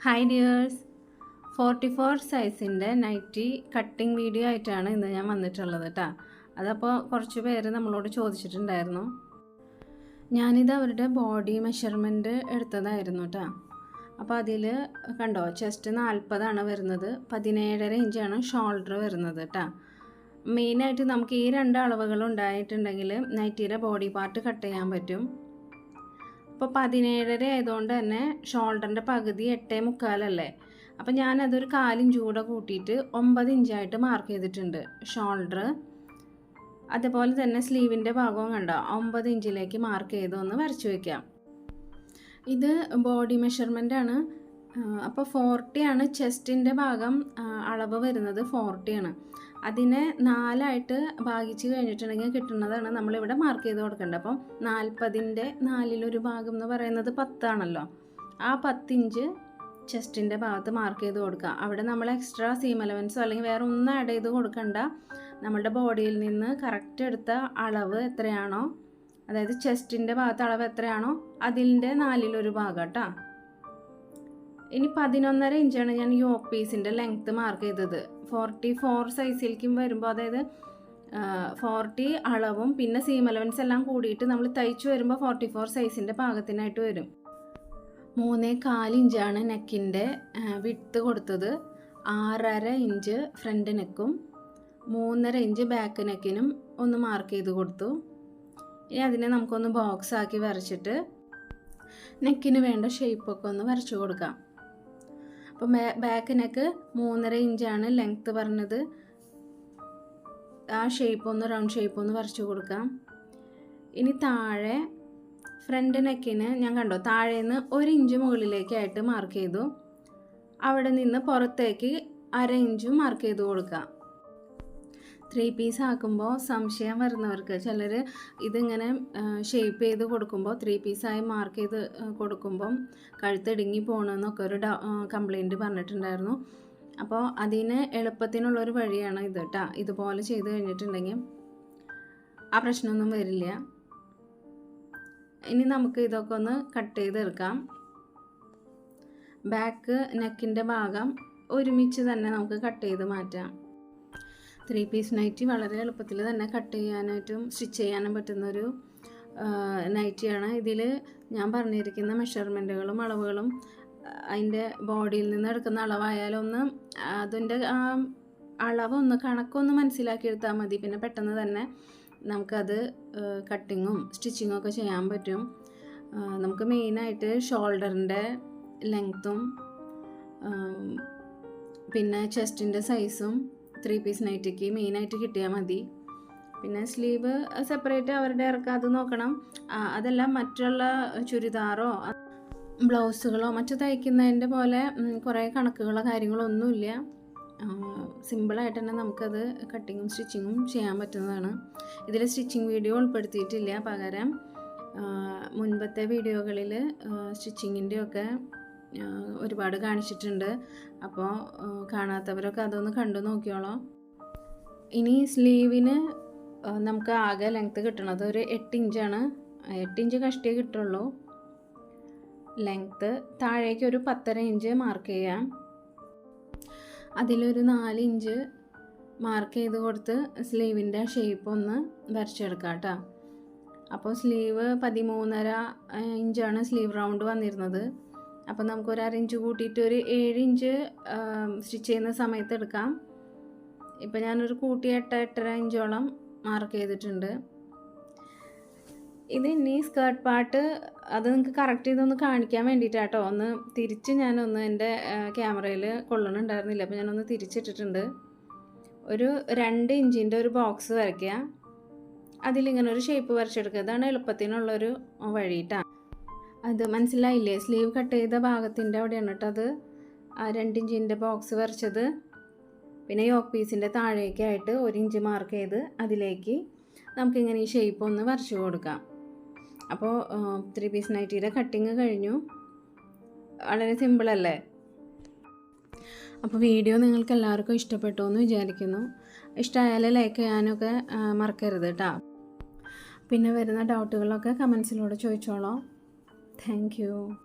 Hi dears forty four സൈസിന്റെ nighty cutting video ആയിട്ടാണ് ഇന്ന് ഞാൻ വന്നിട്ടുള്ളത് കേട്ടോ അതപ്പോൾ കുറച്ച് പേര് നമ്മളോട് ചോദിച്ചിട്ടുണ്ടായിരുന്നു. ഞാനിത് അവരുടെ ബോഡി മെഷർമെന്റ് എടുത്തതായിരുന്നു കേട്ടോ അപ്പോൾ അതിൽ കണ്ടോ ചെസ്റ്റ് നാൽപ്പതാണ് വരുന്നത് പതിനേഴര ഇഞ്ചാണ് ഷോൾഡർ വരുന്നത് കേട്ടോ മെയിനായിട്ട് നമുക്ക് ഈ രണ്ട് അളവുകൾ ഉണ്ടായിട്ടുണ്ടെങ്കിൽ നൈറ്റിയുടെ ബോഡി പാർട്ട് കട്ട് ചെയ്യാൻ പറ്റും. അപ്പോൾ പതിനേഴര ആയതുകൊണ്ട് തന്നെ ഷോൾഡറിന്റെ പകുതി എട്ടേ മുക്കാലല്ലേ? അപ്പം ഞാനതൊരു കാലിഞ്ച് കൂടെ കൂട്ടിയിട്ട് ഒമ്പത് ഇഞ്ചായിട്ട് മാർക്ക് ചെയ്തിട്ടുണ്ട് ഷോൾഡർ അതുപോലെ തന്നെ സ്ലീവിന്റെ ഭാഗവും കണ്ടോ? ഒമ്പത് ഇഞ്ചിലേക്ക് മാർക്ക് ചെയ്ത് ഒന്ന് വരച്ചു വയ്ക്കാം ഇത് ബോഡി മെഷർമെന്റ് ആണ്. അപ്പോൾ ഫോർട്ടിയാണ് ചെസ്റ്റിന്റെ ഭാഗം അളവ് വരുന്നത് ഫോർട്ടിയാണ് അതിനെ നാലായിട്ട് ഭാഗിച്ച് കഴിഞ്ഞിട്ടുണ്ടെങ്കിൽ കിട്ടുന്നതാണ് നമ്മളിവിടെ മാർക്ക് ചെയ്ത് കൊടുക്കേണ്ടത്. അപ്പം നാൽപ്പതിന്റെ നാലിലൊരു ഭാഗം എന്ന് പറയുന്നത് പത്താണല്ലോ. ആ പത്തിഞ്ച് ചെസ്റ്റിന്റെ ഭാഗത്ത് മാർക്ക് ചെയ്ത് കൊടുക്കുക. അവിടെ നമ്മൾ എക്സ്ട്രാ സീം അലവൻസോ അല്ലെങ്കിൽ വേറെ ഒന്നും ആഡ് ചെയ്ത് കൊടുക്കണ്ട. നമ്മളുടെ ബോഡിയിൽ നിന്ന് കറക്റ്റ് എടുത്ത അളവ് എത്രയാണോ അതായത് ചെസ്റ്റിന്റെ ഭാഗത്ത് അളവ് എത്രയാണോ അതിന്റെ നാലിലൊരു ഭാഗം കേട്ടോ. ഇനി പതിനൊന്നര ഇഞ്ചാണ് ഞാൻ യോക്ക് പീസിന്റെ ലെങ്ത്ത് മാർക്ക് ചെയ്തത്. ഫോർട്ടി ഫോർ സൈസിലേക്കും വരുമ്പോൾ അതായത് ഫോർട്ടി അളവും പിന്നെ സീം അലവൻസ് എല്ലാം കൂടിയിട്ട് നമ്മൾ തയ്ച്ചു വരുമ്പോൾ ഫോർട്ടി ഫോർ സൈസിന്റെ പാകത്തിനായിട്ട് വരും. മൂന്നേ കാലിഞ്ചാണ് നെക്കിന്റെ വിട്ട് കൊടുത്തത്. ആറര ഇഞ്ച് ഫ്രണ്ട് നെക്കും മൂന്നര ഇഞ്ച് ബാക്ക് നെക്കിനും ഒന്ന് മാർക്ക് ചെയ്ത് കൊടുത്തു. ഇനി അതിനെ നമുക്കൊന്ന് ബോക്സ് ആക്കി വരച്ചിട്ട് നെക്കിന് വേണ്ട ഷേപ്പൊക്കെ ഒന്ന് വരച്ചു കൊടുക്കാം. അപ്പം ബാക്ക് നെക്ക് മൂന്നര ഇഞ്ചാണ് ലെങ്ത്ത് പറഞ്ഞത്. ആ ഷേപ്പ് ഒന്ന് റൗണ്ട് ഷേപ്പ് ഒന്ന് വരച്ചു കൊടുക്കാം. ഇനി താഴെ ഫ്രണ്ട് നെക്കിന് ഞാൻ കണ്ടോ താഴേന്ന് ഒരു ഇഞ്ച് മുകളിലേക്കായിട്ട് മാർക്ക് ചെയ്തു. അവിടെ നിന്ന് പുറത്തേക്ക് അര ഇഞ്ചും മാർക്ക് ചെയ്ത് കൊടുക്കാം. ത്രീ പീസ് ആക്കുമ്പോൾ സംശയം വരുന്നവർക്ക് ചിലർ ഇതിങ്ങനെ ഷേപ്പ് ചെയ്ത് കൊടുക്കുമ്പോൾ ത്രീ പീസായി മാർക്ക് ചെയ്ത് കൊടുക്കുമ്പം കഴുത്തിടുങ്ങി പോകണമെന്നൊക്കെ ഒരു കംപ്ലൈന്റ് പറഞ്ഞിട്ടുണ്ടായിരുന്നു. അപ്പോൾ അതിന് എളുപ്പത്തിനുള്ളൊരു വഴിയാണ് ഇത് കേട്ടോ ഇതുപോലെ ചെയ്ത് കഴിഞ്ഞിട്ടുണ്ടെങ്കിൽ ആ പ്രശ്നമൊന്നും വരില്ല. ഇനി നമുക്ക് ഇതൊക്കെ ഒന്ന് കട്ട് ചെയ്തെടുക്കാം ബാക്ക് നെക്കിന്റെ ഭാഗം ഒരുമിച്ച് തന്നെ നമുക്ക് കട്ട് ചെയ്ത് മാറ്റാം. ത്രീ പീസ് നൈറ്റി വളരെ എളുപ്പത്തിൽ തന്നെ കട്ട് ചെയ്യാനായിട്ടും സ്റ്റിച്ച് ചെയ്യാനും പറ്റുന്നൊരു നൈറ്റിയാണ്. ഇതിൽ ഞാൻ പറഞ്ഞിരിക്കുന്ന മെഷർമെന്റുകളും അളവുകളും അതിന്റെ ബോഡിയിൽ നിന്ന് എടുക്കുന്ന അളവായാലും ഒന്ന് അതിന്റെ അളവൊന്ന് കണക്കൊന്ന് മനസ്സിലാക്കിയെടുത്താൽ മതി. പിന്നെ പെട്ടെന്ന് തന്നെ നമുക്കത് കട്ടിങ്ങും സ്റ്റിച്ചിങ്ങും ഒക്കെ ചെയ്യാൻ പറ്റും. നമുക്ക് മെയിനായിട്ട് ഷോൾഡറിന്റെ ലെങ്ത്തും പിന്നെ ചെസ്റ്റിന്റെ സൈസും ത്രീ പീസ് നൈറ്റിക്ക് മെയിനായിട്ട് കിട്ടിയാൽ മതി. പിന്നെ സ്ലീവ് സെപ്പറേറ്റ് അവരുടെ ഇറക്കുക അത് നോക്കണം. അതെല്ലാം മറ്റുള്ള ചുരിദാറോ ബ്ലൗസുകളോ മറ്റു തയ്ക്കുന്നതിന്റെ പോലെ കുറേ കണക്കുകളോ കാര്യങ്ങളോ ഒന്നുമില്ല. സിമ്പിളായിട്ട് തന്നെ നമുക്കത് കട്ടിങ്ങും സ്റ്റിച്ചിങ്ങും ചെയ്യാൻ പറ്റുന്നതാണ്. ഇതിൽ സ്റ്റിച്ചിങ് വീഡിയോ ഉൾപ്പെടുത്തിയിട്ടില്ല. പകരം മുൻപത്തെ വീഡിയോകളിൽ സ്റ്റിച്ചിങ്ങിന്റെയൊക്കെ ഒരുപാട് കാണിച്ചിട്ടുണ്ട്. അപ്പോൾ കാണാത്തവരൊക്കെ അതൊന്ന് കണ്ടു നോക്കിയോളോ. ഇനി സ്ലീവിന് നമുക്ക് ആകെ ലെങ്ത്ത് കിട്ടണത് ഒരു എട്ട് ഇഞ്ചാണ് എട്ട് ഇഞ്ച് കഷ്ടിയേ കിട്ടുള്ളൂ. ലെങ്ത്ത് താഴേക്ക് ഒരു പത്തര ഇഞ്ച് മാർക്ക് ചെയ്യാം. അതിലൊരു നാല് ഇഞ്ച് മാർക്ക് ചെയ്ത് കൊടുത്ത് സ്ലീവിന്റെ ഷേപ്പ് ഒന്ന് വരച്ചെടുക്കാം കേട്ടോ. അപ്പോൾ സ്ലീവ് പതിമൂന്നര ഇഞ്ചാണ് സ്ലീവ് റൗണ്ട് വന്നിരുന്നത്. അപ്പോൾ നമുക്ക് ഒരു അരയിഞ്ച് കൂട്ടിയിട്ട് ഒരു ഏഴ് ഇഞ്ച് സ്റ്റിച്ച് ചെയ്യുന്ന സമയത്ത് എടുക്കാം. ഇപ്പം ഞാനൊരു കൂട്ടി എട്ട് എട്ടര ഇഞ്ചോളം മാർക്ക് ചെയ്തിട്ടുണ്ട്. ഇത് ഇനി സ്കേർട്ട് പാർട്ട് അത് നിങ്ങൾക്ക് കറക്റ്റ് ചെയ്തൊന്ന് കാണിക്കാൻ വേണ്ടിയിട്ടാട്ടോ. ഒന്ന് തിരിച്ച് ഞാനൊന്ന് എന്റെ ക്യാമറയിൽ കൊള്ളണുണ്ടായിരുന്നില്ല. അപ്പോൾ ഞാനൊന്ന് തിരിച്ചിട്ടിട്ടുണ്ട്. ഒരു രണ്ട് ഇഞ്ചിന്റെ ഒരു ബോക്സ് വരയ്ക്കുക. അതിലിങ്ങനെ ഒരു ഷേപ്പ് വരച്ചെടുക്കുക. അതാണ് എളുപ്പത്തിനുള്ളൊരു വഴിയിട്ടാണ്. അത് മനസ്സിലായില്ലേ? സ്ലീവ് കട്ട് ചെയ്ത ഭാഗത്തിന്റെ അവിടെയാണ് കേട്ടോ അത്. ആ രണ്ടിഞ്ചിന്റെ ബോക്സ് വരച്ചത്. പിന്നെ യോക്ക് പീസിന്റെ താഴേക്കായിട്ട് ഒരു ഇഞ്ച് മാർക്ക് ചെയ്ത് അതിലേക്ക് നമുക്കിങ്ങനെ ഈ ഷേപ്പ് ഒന്ന് വരച്ചു കൊടുക്കാം. അപ്പോൾ ത്രീ പീസ് നൈറ്റിയുടെ കട്ടിങ് കഴിഞ്ഞു. വളരെ സിമ്പിളല്ലേ അപ്പോൾ വീഡിയോ നിങ്ങൾക്ക് എല്ലാവർക്കും ഇഷ്ടപ്പെട്ടു എന്ന് വിചാരിക്കുന്നു. ഇഷ്ടമായാൽ ലൈക്ക് ചെയ്യാനൊക്കെ മറക്കരുത് കേട്ടോ. പിന്നെ വരുന്ന ഡൗട്ടുകളൊക്കെ കമൻസിലൂടെ ചോദിച്ചോളൂ. Thank you.